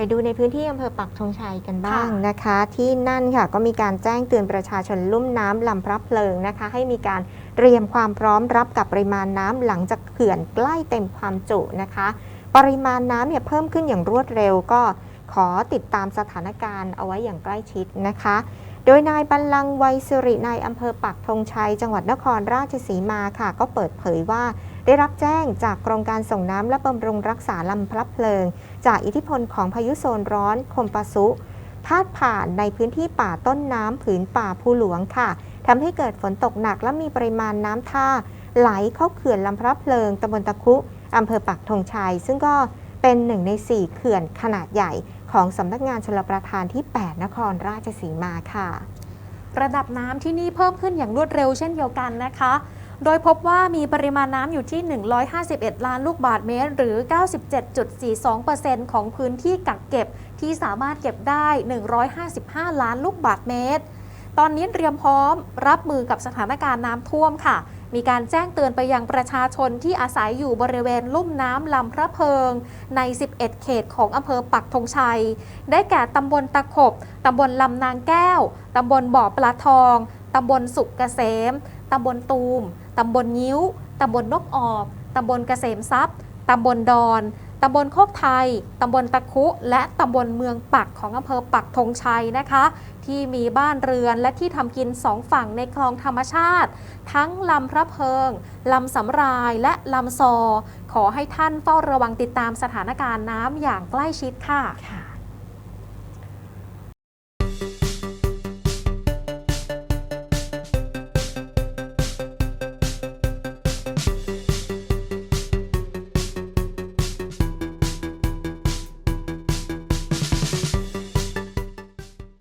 ไปดูในพื้นที่อำเภอปักธงชัยกันบ้างค่ะนะคะ ที่นั่นค่ะก็มีการแจ้งเตือนประชาชนลุ่มน้ำลำพระเพลิงนะคะ ให้มีการเตรียมความพร้อมรับกับปริมาณน้ำหลังจากเขื่อนใกล้เต็มความจุนะคะ ปริมาณน้ำเนี่ยเพิ่มขึ้นอย่างรวดเร็วก็ขอติดตามสถานการณ์เอาไว้อย่างใกล้ชิดนะคะโดยนายบัลลังไวยสิรินายอำเภอปักธงชัย จังหวัดนครราชสีมาค่ะ ก็เปิดเผยว่า ได้รับแจ้งจากกรมการส่งน้ำและบำรุงรักษาลำพลับเพลิง จากอิทธิพลของพายุโซนร้อนคมปาซุพาดผ่านในพื้นที่ป่าต้นน้ำผืนป่าภูหลวงค่ะทำให้เกิดฝนตกหนักและมีปริมาณน้ำท่า ไหลเข้าเขื่อนลำพลับเพลิงตำบลตะคุอำเภอปักธงชัย ซึ่งก็เป็นหนึ่งใน4เขื่อนขนาดใหญ่ ของสำนักงานชลประทานที่ 8 นครราชสีมาค่ะ ระดับน้ำที่นี่เพิ่มขึ้นอย่างรวดเร็วเช่นเดียวกันนะคะ โดยพบว่ามีปริมาณน้ำอยู่ที่ 151 ล้านลูกบาศก์เมตร หรือ 97.42%ของพื้นที่กักเก็บที่สามารถเก็บได้ 155 ล้านลูกบาศก์เมตร ตอนนี้เตรียมพร้อมรับมือกับสถานการณ์น้ำท่วมค่ะ มีการแจ้งเตือนไปยังประชาชนที่อาศัยอยู่บริเวณลุ่มน้ำลำพระเพิง ใน 11 เขตของอำเภอปักธงชัย ได้แก่ตำบลตะขบ ตำบลลำนางแก้ว ตำบลบ่อปลาทอง ตำบลสุกเกษม ตำบลตูม ตำบลยิ้ว ตำบลนกออก ตำบลเกษมทรัพย์ ตำบลดอน ตำบลโคกไทย ตำบลตะคุ และตำบลเมืองปักของอำเภอปักธงชัยนะคะ ที่มีบ้านเรือนและที่ทำกินสองฝั่งในคลองธรรมชาติ ทั้งลำพระเพิง ลำสำรายและลำซอ ขอให้ท่านเฝ้าระวังติดตามสถานการณ์น้ำอย่างใกล้ชิดค่ะค่ะ